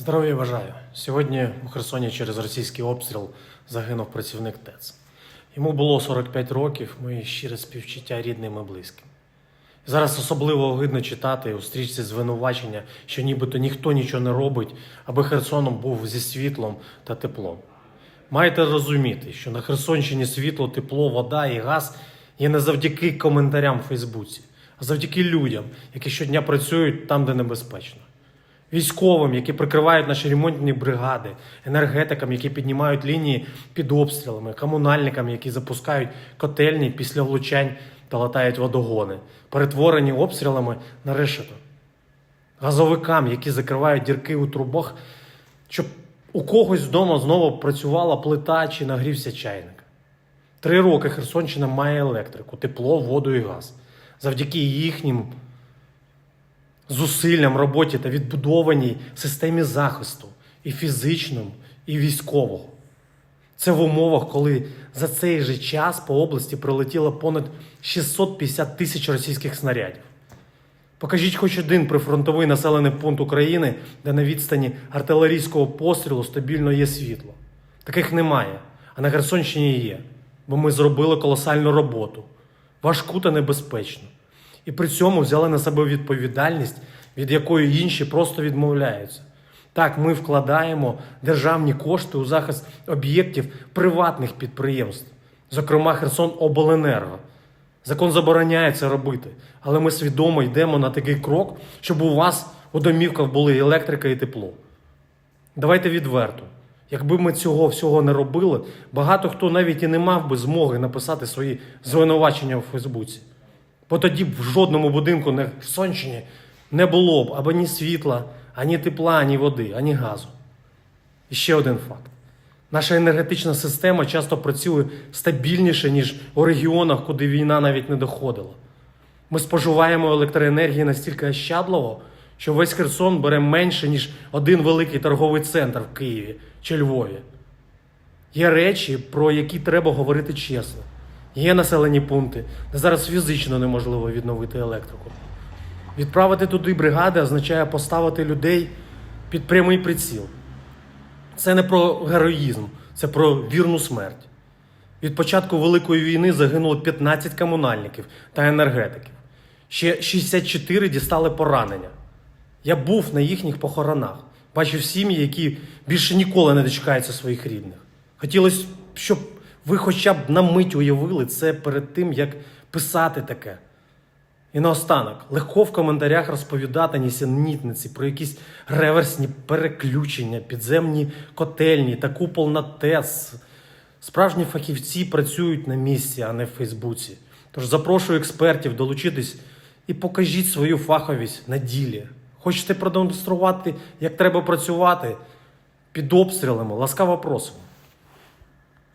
Здоров'я бажаю. Сьогодні у Херсоні через російський обстріл загинув працівник ТЕЦ. Йому було 45 років, мої щире співчуття рідним і близьким. Зараз особливо огидно читати у стрічці звинувачення, що нібито ніхто нічого не робить, аби Херсоном був зі світлом та теплом. Маєте розуміти, що на Херсонщині світло, тепло, вода і газ є не завдяки коментарям в Фейсбуці, а завдяки людям, які щодня працюють там, де небезпечно військовим, які прикривають наші ремонтні бригади, енергетикам, які піднімають лінії під обстрілами, комунальникам, які запускають котельні після влучань та латають водогони, перетворені обстрілами на решето. Газовикам, які закривають дірки у трубах, щоб у когось вдома знову працювала плита чи нагрівся чайник. Три роки Херсонщина має електрику, тепло, воду і газ. Завдяки їхнім зусиллям, роботі та відбудованій системі захисту і фізичному, і військового. Це в умовах, коли за цей же час по області прилетіло понад 650 тисяч російських снарядів. Покажіть хоч один прифронтовий населений пункт України, де на відстані артилерійського пострілу стабільно є світло. Таких немає, а на Херсонщині є, бо ми зробили колосальну роботу, важку та небезпечну. І при цьому взяли на себе відповідальність, від якої інші просто відмовляються. Так, ми вкладаємо державні кошти у захист об'єктів приватних підприємств, зокрема Херсон Обленерго. Закон забороняє це робити, але ми свідомо йдемо на такий крок, щоб у вас у домівках були електрика і тепло. Давайте відверто. Якби ми цього всього не робили, багато хто навіть і не мав би змоги написати свої звинувачення у Фейсбуці. Бо тоді б в жодному будинку на Херсонщині не було б або ні світла, ані тепла, ані води, ані газу. І ще один факт: наша енергетична система часто працює стабільніше, ніж у регіонах, куди війна навіть не доходила. Ми споживаємо електроенергії настільки ощадливо, що весь Херсон бере менше, ніж один великий торговий центр в Києві чи Львові. Є речі, про які треба говорити чесно. Є населені пункти, де зараз фізично неможливо відновити електрику. Відправити туди бригади означає поставити людей під прямий приціл. Це не про героїзм, це про вірну смерть. Від початку Великої війни загинуло 15 комунальників та енергетиків. Ще 64 дістали поранення. Я був на їхніх похоронах, бачив сім'ї, які більше ніколи не дочекаються своїх рідних. Хотілося, щоб ви хоча б на мить уявили це перед тим, як писати таке. І наостанок, легко в коментарях розповідати нісенітниці про якісь реверсні переключення, підземні котельні та купол на ТЕС. Справжні фахівці працюють на місці, а не в Фейсбуці. Тож запрошую експертів долучитись і покажіть свою фаховість на ділі. Хочете продемонструвати, як треба працювати під обстрілами? Ласкаво просимо.